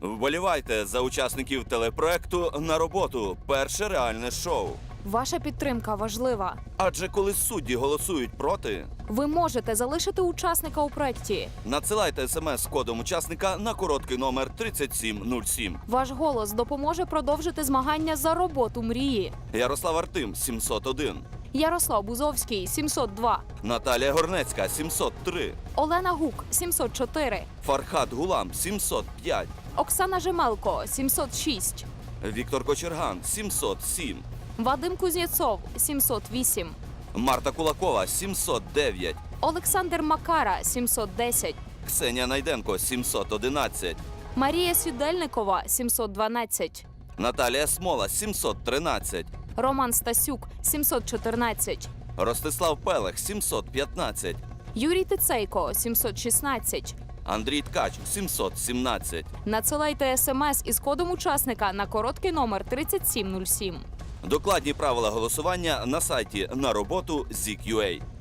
Вболівайте за учасників телепроекту на роботу. Перше реальне шоу. Ваша підтримка важлива. Адже коли судді голосують проти, Ви можете залишити учасника у проєкті. надсилайте смс з кодом учасника на короткий номер 3707. Ваш голос допоможе продовжити змагання за роботу мрії. Ярослав Артим 701. Ярослав Бузовський 702, Наталія Горнецька 703. Олена Гук 704, Фархат Гулам 705. Оксана Жемелко 706, Віктор Кочерган 707. Вадим Кузнєцов 708, Марта Кулакова 709. Олександр Макара 710, Ксенія Найденко 711. Марія Сідельникова 712, Наталія Смола 713. Роман Стасюк 714, Ростислав Пелех 715. Юрій Тицейко 716. Андрій Ткач 717. Надсилайте смс із кодом учасника на короткий номер 3707. Докладні правила голосування на сайті на роботу ZIK.UA.